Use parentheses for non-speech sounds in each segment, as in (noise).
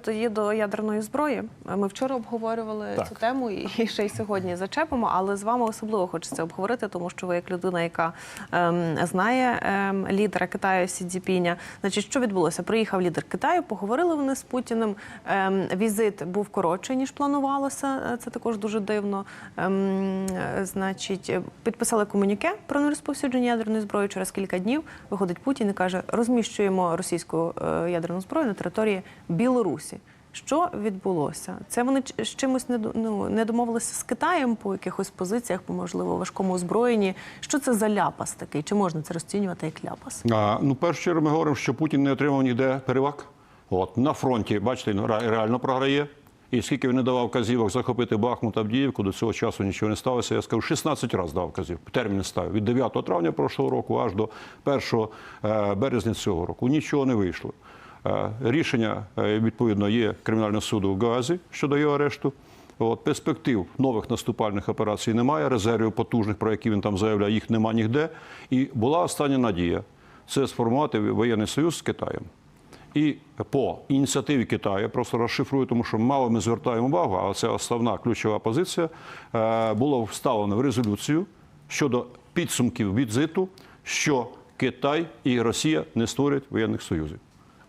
Тоді до ядерної зброї ми вчора обговорювали Так. цю тему і ще й сьогодні зачепимо. Але з вами особливо хочеться обговорити, тому що ви як людина, яка ем, знає ем, лідера Китаю Сі Цзіпіня. Значить, що відбулося? Приїхав лідер Китаю, поговорили вони з Путіним. Ем, візит був коротший ніж планувалося. Е, Це також дуже дивно. Ем, е, значить, е, підписали комуніке про нерозповсюдження ядерної зброї. Через кілька днів виходить Путін і каже: розміщуємо російську ядерну зброю на території Білорусі. Що відбулося? Це вони з чимось не, ну, не домовилися з Китаєм по якихось позиціях, по можливо важкому озброєнні. Що це за ляпас такий? Чи можна це розцінювати як ляпас? А, ну, першу чергу ми говоримо, що Путін не отримав ніде переваг. От на фронті, бачите, реально програє. І скільки він не давав казівок захопити Бахмут, Авдіївку, до цього часу нічого не сталося. Я скажу, 16 разів дав казівку. Термін ставив від 9 травня прошлого року аж до 1 е, березня цього року. Нічого не вийшло. Е, Рішення е, відповідно є кримінального суду в Гаазі щодо його арешту. От, перспектив нових наступальних операцій немає, резервів потужних, про які він там заявляє, їх нема ніде. І була остання надія це сформувати воєнний союз з Китаєм. І по ініціативі Китаю, просто розшифрую, тому що мало ми звертаємо увагу, а це основна ключова позиція, е, було вставлено в резолюцію щодо підсумків візиту, що Китай і Росія не створять воєнних союзів.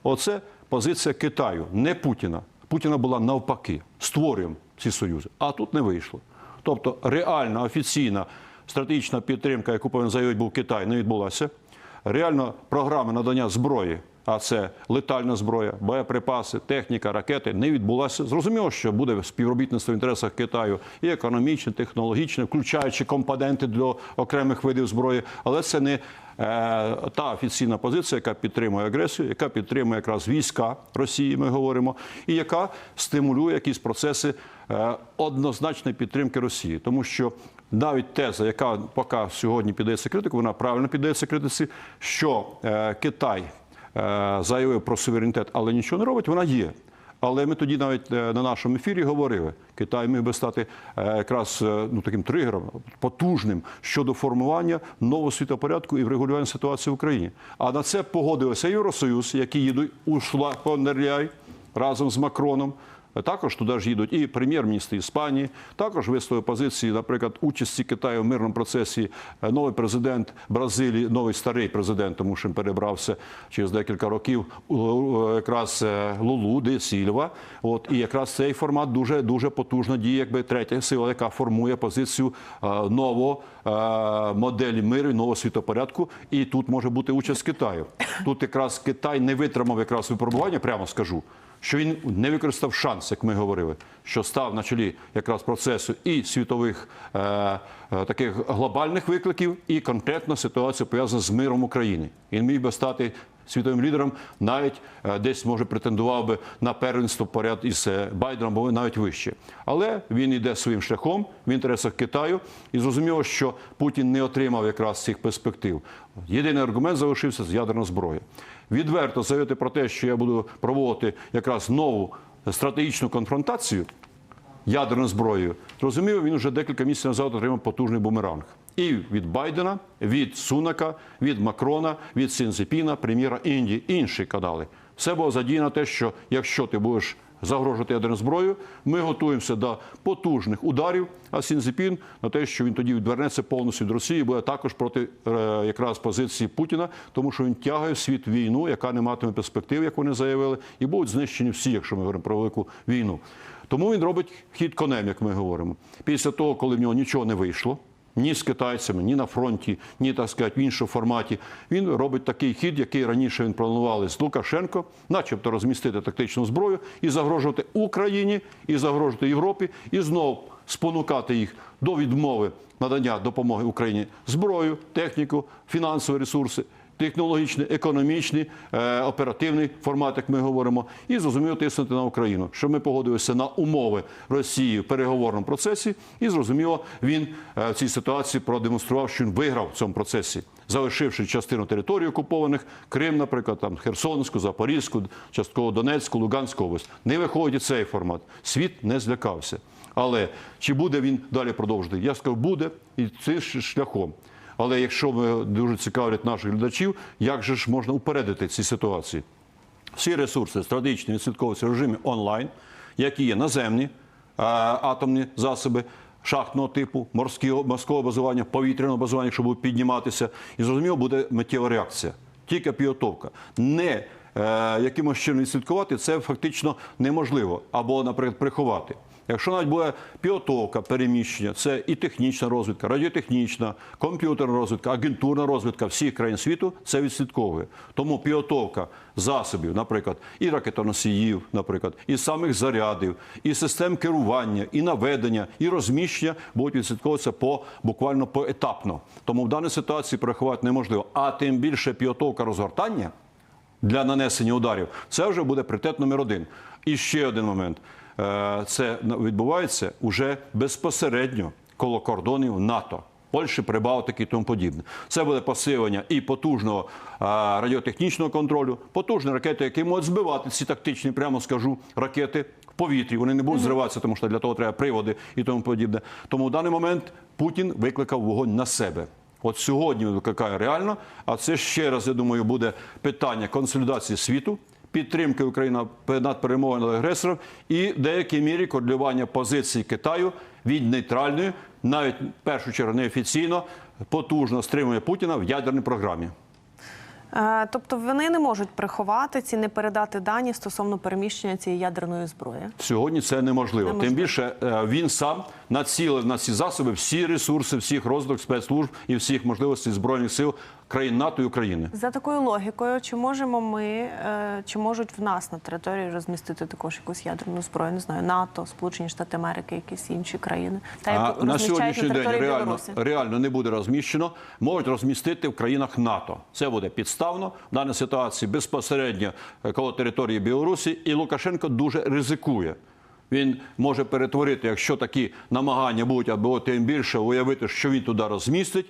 Оце позиція Китаю, не Путіна. Путіна була навпаки. Створюємо ці союзи. А тут не вийшло. Тобто реальна офіційна стратегічна підтримка, яку повинен заявити був Китай, не відбулася. Реально програми надання зброї, а це летальна зброя, боєприпаси, техніка, ракети, не відбулася. Зрозуміло, що буде співробітництво в інтересах Китаю і економічне, технологічне, включаючи компоненти для окремих видів зброї, але це не е, та офіційна позиція, яка підтримує агресію, яка підтримує якраз війська Росії, ми говоримо, і яка стимулює якісь процеси е, однозначної підтримки Росії, тому що навіть теза, яка поки сьогодні піддається критику, вона правильно піддається критиці, що е, Китай е, заявив про суверенітет, але нічого не робить, вона є. Але ми тоді навіть е, на нашому ефірі говорили, Китай міг би стати е, якраз ну, таким тригером потужним щодо формування нового світопорядку і врегулювання ситуації в Україні. А на це погодився Євросоюз, який їдуть ушла фон разом з Макроном. Також туди ж їдуть і прем'єр-міністр Іспанії. Також висловив позиції, наприклад, участі Китаю в мирному процесі е, новий президент Бразилії, новий старий президент, тому що він перебрався через декілька років якраз е, Лулу де Сільва. От і якраз цей формат дуже дуже потужно діє, якби третя сила, яка формує позицію е, нового моделі миру, нового світопорядку. І тут може бути участь Китаю. Тут якраз Китай не витримав якраз випробування, прямо скажу що він не використав шанс, як ми говорили, що став на чолі якраз процесу і світових е, е, таких глобальних викликів, і конкретно ситуація пов'язана з миром України. Він міг би стати світовим лідером, навіть е, десь може претендував би на первенство поряд із е, Байденом, або навіть вище. Але він йде своїм шляхом в інтересах Китаю, і зрозуміло, що Путін не отримав якраз цих перспектив. Єдиний аргумент залишився з ядерна зброя. Відверто заявити про те, що я буду проводити якраз нову стратегічну конфронтацію ядерною зброєю, зрозумів, він вже декілька місяців назад отримав потужний бумеранг. І від Байдена, від Сунака, від Макрона, від Сінзепіна, прем'єра Індії, інші канали. Все було задіяно те, що якщо ти будеш загрожувати ядерною зброєю, ми готуємося до потужних ударів. А Сінзепін на те, що він тоді відвернеться повністю від Росії, буде також проти е, якраз позиції Путіна, тому що він тягає в світ війну, яка не матиме перспектив, як вони заявили, і будуть знищені всі, якщо ми говоримо про велику війну. Тому він робить хід конем, як ми говоримо. Після того, коли в нього нічого не вийшло. Ні з китайцями, ні на фронті, ні так сказати, в іншому форматі. Він робить такий хід, який раніше він планували з Лукашенко, начебто розмістити тактичну зброю і загрожувати Україні, і загрожувати Європі, і знову спонукати їх до відмови надання допомоги Україні зброю, техніку, фінансові ресурси. Технологічний, економічний, е, оперативний формат, як ми говоримо, і зрозуміло тиснути на Україну, що ми погодилися на умови Росії в переговорному процесі, і зрозуміло, він е, в цій ситуації продемонстрував, що він виграв в цьому процесі, залишивши частину території окупованих, Крим, наприклад, там Херсонську, Запорізьку, частково Донецьку, Луганську область. Не виходить цей формат. Світ не злякався. Але чи буде він далі продовжувати? Я сказав, буде і цим шляхом. Але якщо ви дуже цікавлять наших глядачів, як же ж можна упередити ці ситуації? всі ресурси стратегічні відслідковуються в режимі онлайн, які є наземні е, атомні засоби. Шахтного типу, морського базування, повітряного базування, будуть підніматися, і зрозуміло, буде миттєва реакція. Тільки підготовка. Не е, якимось чином відслідкувати це фактично неможливо або, наприклад, приховати. Якщо навіть буде підготовка, переміщення, це і технічна розвідка, радіотехнічна, комп'ютерна розвідка, агентурна розвідка всіх країн світу це відслідковує. Тому підготовка засобів, наприклад, і ракетоносіїв, наприклад, і самих зарядів, і систем керування, і наведення, і розміщення будуть відслідковуватися по буквально поетапно. Тому в даній ситуації приховати неможливо. А тим більше підготовка розгортання для нанесення ударів, це вже буде пріоритет номер один. І ще один момент. Е, Це відбувається уже безпосередньо коло кордонів НАТО. Польщі, Прибалтики і тому подібне. Це буде посилення і потужного е, радіотехнічного контролю, потужні ракети, які можуть збивати ці тактичні, прямо скажу, ракети в повітрі. Вони не будуть зриватися, тому що для того треба приводи і тому подібне. Тому в даний момент Путін викликав вогонь на себе. От сьогодні він викликає реально, а це ще раз, я думаю, буде питання консолідації світу, підтримки України над перемогою над агресором і в деякій мірі координування позиції Китаю від нейтральної, навіть в першу чергу неофіційно, потужно стримує Путіна в ядерній програмі. Е, Тобто вони не можуть приховати ці, не передати дані стосовно переміщення цієї ядерної зброї. Сьогодні це неможливо. Неможливо. Тим більше е, він сам націлив на ці засоби всі ресурси, всіх розвиток спецслужб і всіх можливостей збройних сил країн НАТО і України. За такою логікою, чи можемо ми, е, чи можуть в нас на території розмістити також якусь ядерну зброю? Не знаю, НАТО, Сполучені Штати Америки, якісь інші країни. Та як на сьогоднішній день реально, реально не буде розміщено. Можуть розмістити в країнах НАТО. Це буде підставно. В даній ситуації безпосередньо е, коло території Білорусі, і Лукашенко дуже ризикує. Він може перетворити, якщо такі намагання будуть, або тим більше уявити, що він туди розмістить.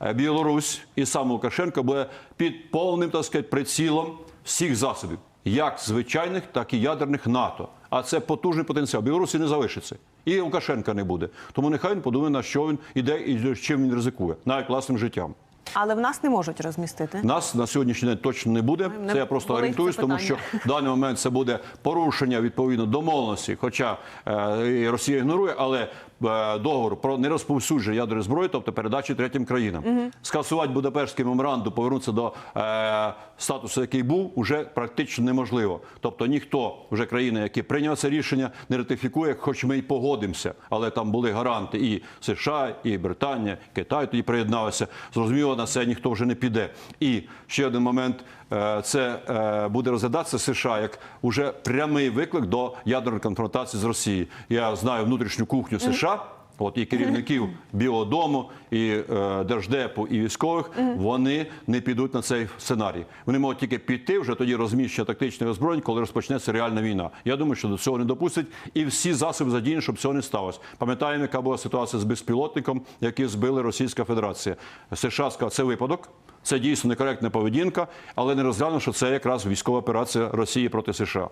е, Білорусь і сам Лукашенко буде під повним так сказати, прицілом всіх засобів, як звичайних, так і ядерних НАТО. А це потужний потенціал. Білорусі не залишиться. І Лукашенка не буде. Тому нехай він подумає, на що він іде і з чим він ризикує, навіть власним життям. Але в нас не можуть розмістити. Нас на сьогоднішній день точно не буде. Не Це я просто орієнтуюсь, тому що в даний момент це буде порушення відповідно домовленості. Хоча е, Росія ігнорує, але договор про нерозповсюдження ядерної зброї, тобто передачі третім країнам, скасувати Будапештський меморандум, повернутися до е, статусу, який був, уже практично неможливо. Тобто ніхто вже країни, які прийняв це рішення, не ратифікує, хоч ми й погодимося, але там були гаранти і США, і Британія, Китай тоді приєдналися. Зрозуміло, на це ніхто вже не піде. І ще один момент. Е, Це е, буде розглядатися США як уже прямий виклик до ядерної конфронтації з Росією. Я знаю внутрішню кухню США. От і керівників Білого Дому, і е, держдепу, і військових вони не підуть на цей сценарій. Вони можуть тільки піти вже тоді розміщення тактичних озброєнь, коли розпочнеться реальна війна. Я думаю, що до цього не допустять, і всі засоби задіяні, щоб цього не сталося. Пам'ятаємо, яка була ситуація з безпілотником, який збили Російська Федерація. США сказала, це випадок. Це дійсно некоректна поведінка, але не розглянув, що це якраз військова операція Росії проти США.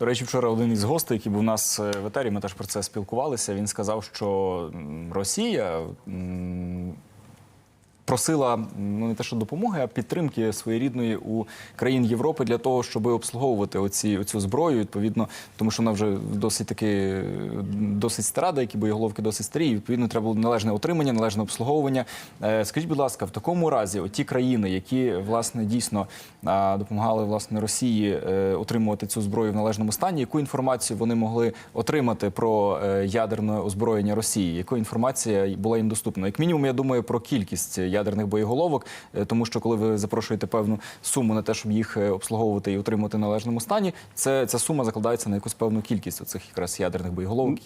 До речі, вчора один із гостей, який був у нас е, в етері, ми теж про це спілкувалися. Він сказав, що Росія просила ну не те, що допомоги, а підтримки своєрідної у країн Європи для того, щоб обслуговувати оці оцю зброю. Відповідно, тому що вона вже досить таки е, досить стара, деякі боєголовки досить старі. і, Відповідно, треба було належне отримання, належне обслуговування. Е, Скажіть, будь ласка, в такому разі, ті країни, які власне дійсно допомагали власне Росії е, отримувати цю зброю в належному стані, яку інформацію вони могли отримати про ядерне озброєння Росії? Яка інформація була їм доступна? Як мінімум, я думаю про кількість ядерних боєголовок, е, тому що коли ви запрошуєте певну суму на те, щоб їх е, обслуговувати і утримувати в належному стані, це ця сума закладається на якусь певну кількість оцих якраз ядерних боєголовок,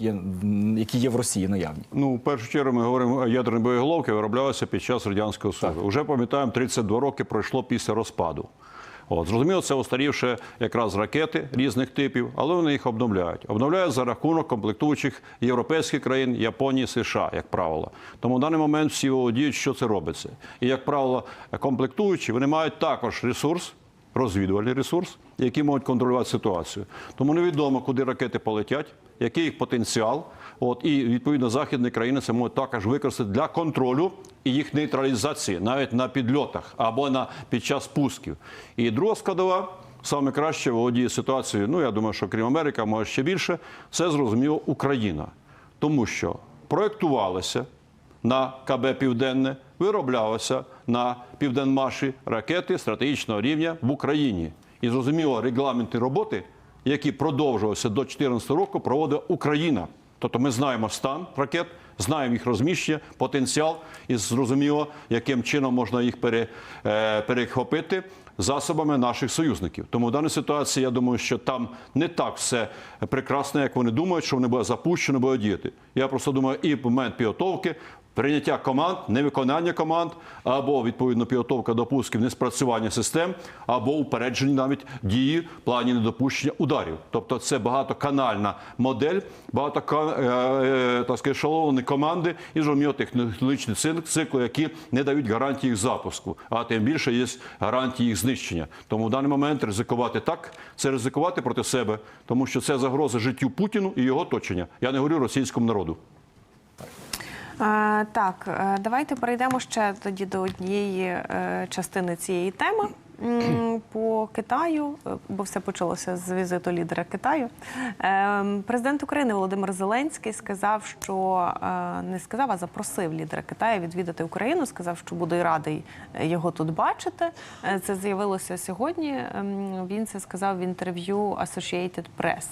які є в Росії наявні. Ну, в першу чергу ми говоримо, ядерні боєголовки вироблялися під час радянського союзу. Уже пам'ятаємо, 32 роки пройшло після розпаду. От зрозуміло, це остарівши якраз ракети різних типів, але вони їх обновляють. Обновляють за рахунок комплектуючих європейських країн, Японії, США, як правило. Тому в даний момент всі володіють, що це робиться. І як правило, комплектуючі вони мають також ресурс. Розвідувальний ресурс, який можуть контролювати ситуацію. Тому невідомо, куди ракети полетять, який їх потенціал. От і відповідно західні країни це можуть також використати для контролю і їх нейтралізації, навіть на підльотах або на під час пусків. І друга складова саме краще володіє ситуацією. Ну я думаю, що крім Америки, може ще більше, це зрозуміло Україна, тому що проєктувалося на КБ Південне, вироблялося на Південмаші ракети стратегічного рівня в Україні. І зрозуміло, регламенти роботи, які продовжувалися до 2014 року, проводила Україна. Тобто ми знаємо стан ракет, знаємо їх розміщення, потенціал, і зрозуміло, яким чином можна їх пере, е, перехопити засобами наших союзників. Тому в даній ситуації я думаю, що там не так все прекрасно, як вони думають, що вони буде запущено, буде діяти. Я просто думаю, і в момент підготовки. Прийняття команд, невиконання команд, або відповідно підготовка до пусків, неспрацювання систем, або упереджені навіть дії в плані недопущення ударів. Тобто це багатоканальна модель, багато так сказати, шаловані команди і зрозуміло технологічні цик- цикли, які не дають гарантії їх запуску, а тим більше є гарантії їх знищення. Тому в даний момент ризикувати так, це ризикувати проти себе, тому що це загроза життю Путіну і його оточення. Я не говорю російському народу. Так, е, давайте перейдемо ще тоді до однієї е, частини цієї теми. (clears throat) По Китаю, е, бо все почалося з візиту лідера Китаю. Е, Президент України Володимир Зеленський сказав, що не сказав, а запросив лідера Китаю відвідати Україну. Сказав, що буде радий його тут бачити. Це з'явилося сьогодні. Ем, Він це сказав в інтерв'ю Associated Press.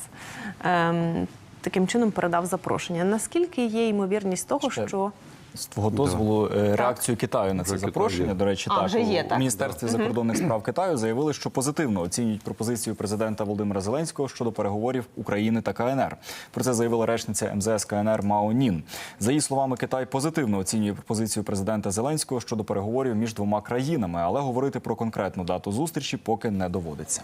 Таким чином передав запрошення. Наскільки є ймовірність того, Ще що З твого дозволу е, реакцію Китаю на це запрошення. До речі, А, так вже є, у так? міністерстві закордонних справ Китаю заявили, що позитивно оцінюють пропозицію президента Володимира Зеленського щодо переговорів України та КНР. Про це заявила речниця МЗС КНР Мао Нін. За її словами, Китай позитивно оцінює пропозицію президента Зеленського щодо переговорів між двома країнами, але говорити про конкретну дату зустрічі поки не доводиться.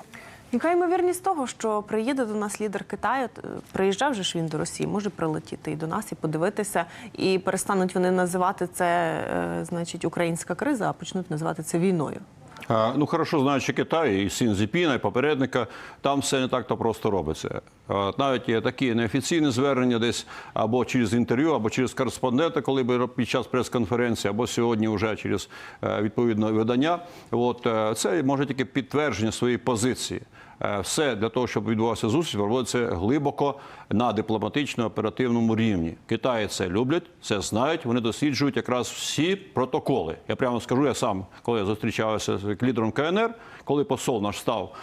Яка ймовірність того, що приїде до нас лідер Китаю? Приїжджав же ж він до Росії, може прилетіти і до нас, і подивитися, і перестануть вони називати це, е, значить, українська криза, а почнуть називати це війною. Ну, хорошо знаючи Китай і Сін Зіпіна, і попередника, там все не так то просто робиться. Е, Навіть є такі неофіційні звернення десь або через інтерв'ю, або через кореспондента, коли би під час прес-конференції, або сьогодні вже через е, відповідне видання. От е, це може тільки підтвердження своєї позиції. Все для того, щоб відбувався зустріч, проводиться глибоко на дипломатично-оперативному рівні. Китаї це люблять, це знають. Вони досліджують якраз всі протоколи. Я прямо скажу, я сам, коли я зустрічався з лідером КНР, коли посол наш став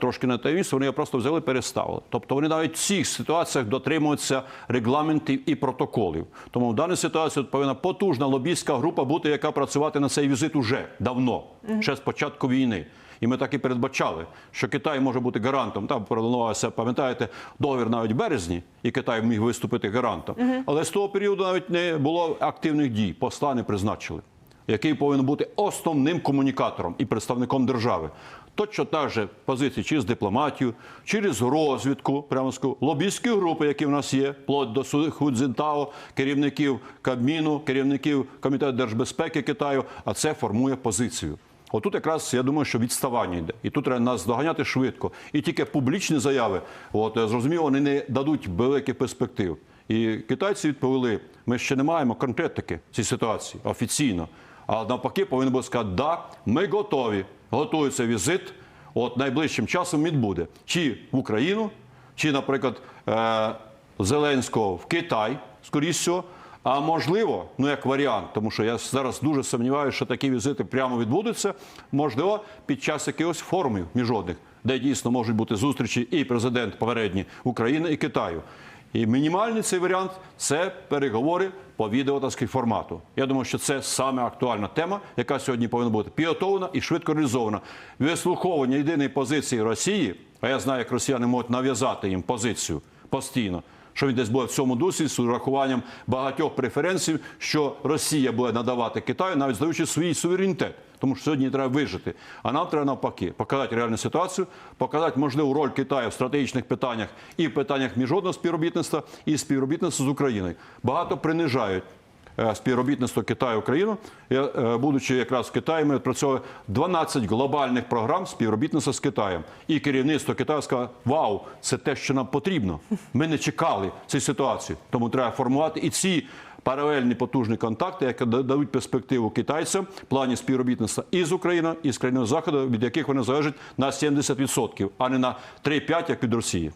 трошки на те місце, вони його просто взяли переставили. Тобто вони навіть в цих ситуаціях дотримуються регламентів і протоколів. Тому в даній ситуації повинна потужна лобійська група бути, яка працювати на цей візит уже давно, ще з початку війни. І ми так і передбачали, що Китай може бути гарантом. Там планувався, пам'ятаєте, договір навіть в березні, і Китай міг виступити гарантом. Але з того періоду навіть не було активних дій. Посла не призначили, який повинен бути основним комунікатором і представником держави. Точно так же позиції через дипломатію, через розвідку, прямо скажу, лобійські групи, які в нас є, вплоть до Худзінтао, керівників Кабміну, керівників Комітету держбезпеки Китаю, а це формує позицію. Отут якраз я думаю, що відставання йде. І тут треба нас доганяти швидко. І тільки публічні заяви, от зрозуміло, вони не дадуть великих перспектив. І китайці відповіли: ми ще не маємо конкретики цій ситуації офіційно. А навпаки, повинні були сказати, да, ми готові. Готується візит. От найближчим часом відбуде чи в Україну, чи, наприклад, е, Зеленського в Китай, скоріш всього. А можливо, ну як варіант, тому що я зараз дуже сумніваюся, що такі візити прямо відбудуться. Можливо, під час якихось форумів міжнародних, де дійсно можуть бути зустрічі і президент попередні України і Китаю. І мінімальний цей варіант це переговори по відео формату. Я думаю, що це саме актуальна тема, яка сьогодні повинна бути підготовлена і швидко реалізована. Вислуховування єдиної позиції Росії, а я знаю, як росіяни можуть нав'язати їм позицію постійно. Що він десь буде в цьому дусі з урахуванням багатьох преференцій, що Росія буде надавати Китаю, навіть здаючи свій суверенітет. Тому що сьогодні треба вижити. А нам треба навпаки показати реальну ситуацію, показати можливу роль Китаю в стратегічних питаннях і в питаннях міжнародного співробітництва і співробітництва з Україною. Багато принижають співробітництво Китаю Україну. Е, будучи якраз в Китаї, ми відпрацьовували 12 глобальних програм співробітництва з Китаєм. І керівництво Китаю сказало, вау, це те, що нам потрібно. Ми не чекали цієї ситуації. Тому треба формувати і ці паралельні потужні контакти, які да- дадуть перспективу китайцям в плані співробітництва і з Україною, і з країною Заходу, від яких вони залежать на 70%, а не на 3-5, як від Росії.